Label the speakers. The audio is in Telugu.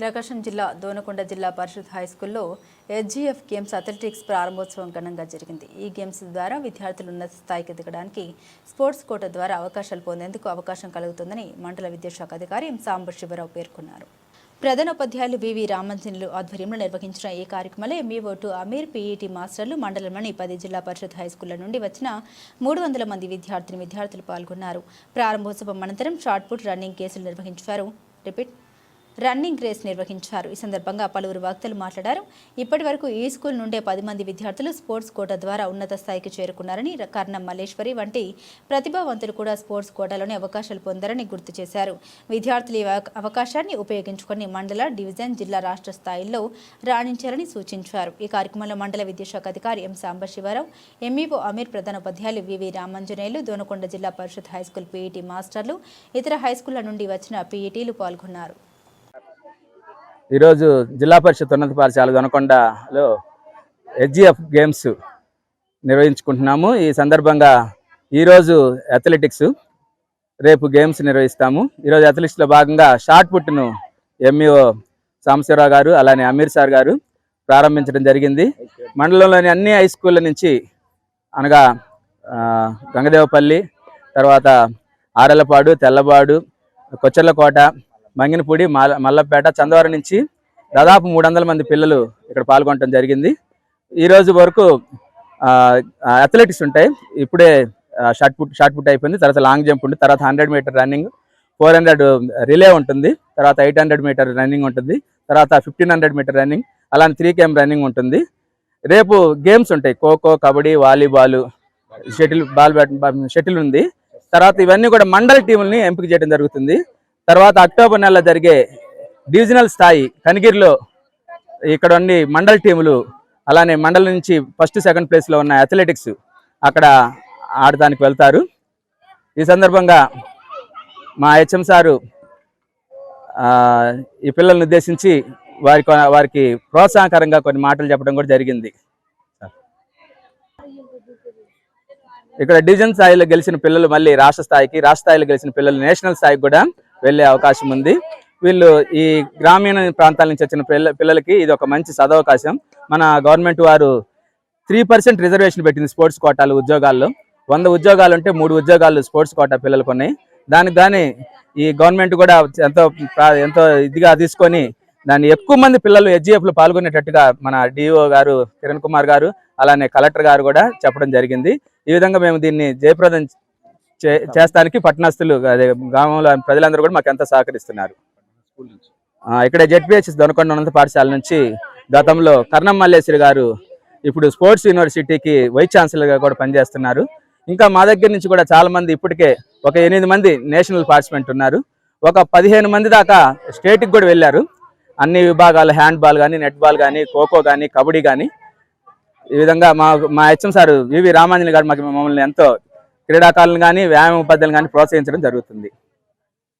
Speaker 1: ప్రకాశం జిల్లా దోనకొండ జిల్లా పరిషత్ హై స్కూల్లో ఎస్జీఎఫ్ గేమ్స్ అథ్లెటిక్స్ ప్రారంభోత్సవం ఘనంగా జరిగింది. ఈ గేమ్స్ ద్వారా విద్యార్థులు ఉన్నత స్థాయికి ఎదగడానికి స్పోర్ట్స్ కోట ద్వారా అవకాశాలు పొందేందుకు అవకాశం కలుగుతుందని మండల విద్యాశాఖ అధికారి ఎం సాంబ శివరావు పేర్కొన్నారు. ప్రధానోపాధ్యాయులు వివి రామంజనులు ఆధ్వర్యంలో నిర్వహించిన ఈ కార్యక్రమంలో మీ ఓటు అమీర్ పీఈటీ మాస్టర్లు మండలంలోని పది జిల్లా పరిషత్ హైస్కూళ్ళ నుండి వచ్చిన మూడు వందల మంది విద్యార్థిని విద్యార్థులు పాల్గొన్నారు. ప్రారంభోత్సవం అనంతరం షార్ట్పుట్ రన్నింగ్ కేసులు నిర్వహించారు. రిపీట్. రన్నింగ్ రేస్ నిర్వహించారు. ఈ సందర్భంగా పలువురు వక్తలు మాట్లాడారు. ఇప్పటి వరకు ఈ స్కూల్ నుండే పది మంది విద్యార్థులు స్పోర్ట్స్ కోట ద్వారా ఉన్నత స్థాయికి చేరుకున్నారని కర్ణం మల్లేశ్వరి వంటి ప్రతిభావంతులు కూడా స్పోర్ట్స్ కోటాలోనే అవకాశాలు పొందారని గుర్తు చేశారు. విద్యార్థులు ఈ అవకాశాన్ని ఉపయోగించుకొని మండల డివిజన్ జిల్లా రాష్ట్ర స్థాయిల్లో రాణించారని సూచించారు. ఈ కార్యక్రమంలో మండల విద్యాశాఖ అధికారి ఎం సాంబశివరావు ఎంఈఓ అమీర్ ప్రధానోపాధ్యాయులు వివి రామంజనేయులు దోనకొండ జిల్లా పరిషత్ హైస్కూల్ పీఈటీ మాస్టర్లు ఇతర హైస్కూళ్ళ నుండి వచ్చిన పీఈటీలు పాల్గొన్నారు.
Speaker 2: ఈరోజు జిల్లా పరిషత్ ఉన్నత పాఠశాల దొనకొండలో హెచ్జిఎఫ్ గేమ్స్ నిర్వహించుకుంటున్నాము. ఈ సందర్భంగా ఈరోజు అథ్లెటిక్స్ రేపు గేమ్స్ నిర్వహిస్తాము. ఈరోజు అథ్లెటిక్స్లో భాగంగా షార్ట్ పుట్ను ఎంఈఓ సాంబశివరావు గారు అలానే అమీర్ సార్ గారు ప్రారంభించడం జరిగింది. మండలంలోని అన్ని హై స్కూళ్ళ నుంచి అనగా గంగదేవపల్లి తర్వాత ఆరెలపాడు తెల్లబాడు కొచ్చర్లకోట మంగినపూడి మల్ల మల్లపేట చందవరం నుంచి దాదాపు మూడు వందల మంది పిల్లలు ఇక్కడ పాల్గొనడం జరిగింది. ఈ రోజు వరకు అథ్లెటిక్స్ ఉంటాయి. ఇప్పుడే షార్ట్ పుట్ షార్ట్ పుట్ అయిపోయింది. తర్వాత లాంగ్ జంప్ ఉంది తర్వాత hundred metre running four hundred relay ఉంటుంది. తర్వాత ఎయిట్ హండ్రెడ్ మీటర్ రన్నింగ్ ఉంటుంది. తర్వాత ఫిఫ్టీన్ హండ్రెడ్ మీటర్ రన్నింగ్ అలానే త్రీ కేఎం రన్నింగ్ ఉంటుంది. రేపు గేమ్స్ ఉంటాయి. Kho kho kabaddi volleyball shuttle ball bat shuttle ఉంది. తర్వాత ఇవన్నీ కూడా మండల టీముల్ని ఎంపిక చేయడం జరుగుతుంది. తర్వాత అక్టోబర్ నెలలో జరిగే డివిజనల్ స్థాయి కనిగిరిలో ఇక్కడ అన్ని మండల టీములు అలానే మండలం నుంచి ఫస్ట్ సెకండ్ ప్లేస్లో ఉన్న అథ్లెటిక్స్ అక్కడ ఆడటానికి వెళ్తారు. ఈ సందర్భంగా మా హెచ్ఎం సారు ఈ పిల్లల్ని ఉద్దేశించి వారి వారికి ప్రోత్సాహకరంగా కొన్ని మాటలు చెప్పడం కూడా జరిగింది. ఇక్కడ డివిజన్ స్థాయిలో గెలిచిన పిల్లలు మళ్ళీ రాష్ట్ర స్థాయికి రాష్ట్ర స్థాయిలో గెలిచిన పిల్లలు నేషనల్ స్థాయికి కూడా వెళ్ళే అవకాశం ఉంది. వీళ్ళు ఈ గ్రామీణ ప్రాంతాల నుంచి వచ్చిన పిల్ల పిల్లలకి ఇది ఒక మంచి సదవకాశం. మన గవర్నమెంట్ వారు త్రీ పర్సెంట్ రిజర్వేషన్ పెట్టింది స్పోర్ట్స్ కోటాలు ఉద్యోగాల్లో. వంద ఉద్యోగాలు ఉంటే మూడు ఉద్యోగాలు స్పోర్ట్స్ కోటా పిల్లలకు ఉన్నాయి. దానికి కానీ ఈ గవర్నమెంట్ కూడా ఎంతో ఎంతో ఇదిగా తీసుకొని దాన్ని ఎక్కువ మంది పిల్లలు HGF లో పాల్గొనేటట్టుగా మన డిఓ గారు కిరణ్ కుమార్ గారు అలానే కలెక్టర్ గారు కూడా చెప్పడం జరిగింది. ఈ విధంగా మేము దీన్ని జయప్రదం చేస్తానికి పట్టణస్తులు అదే గ్రామంలో ప్రజలందరూ కూడా మాకు ఎంతో సహకరిస్తున్నారు. ఆ, ఇక్కడ జెడ్పిహెచ్ఎస్ దొనకొండ ఉన్నత పాఠశాల నుంచి గతంలో కర్ణం మల్లేశ్వరి గారు ఇప్పుడు స్పోర్ట్స్ యూనివర్సిటీకి వైస్ ఛాన్సలర్గా కూడా పనిచేస్తున్నారు. ఇంకా మా దగ్గర నుంచి కూడా చాలా మంది ఇప్పటికే ఒక ఎనిమిది మంది నేషనల్ పార్టిసిపెంట్ ఉన్నారు. ఒక పదిహేను మంది దాకా స్టేట్కి కూడా వెళ్ళారు. అన్ని విభాగాలు హ్యాండ్ బాల్ కానీ నెట్ బాల్ కానీ ఖోఖో కానీ కబడ్డీ కానీ ఈ విధంగా మా మా హెచ్ఎం సార్ వివి రామాంజలి గారు మాకు మమ్మల్ని ఎంతో క్రీడాకారులను కానీ వ్యాయామ ఉపాధ్యాయులను కానీ ప్రోత్సహించడం జరుగుతుంది.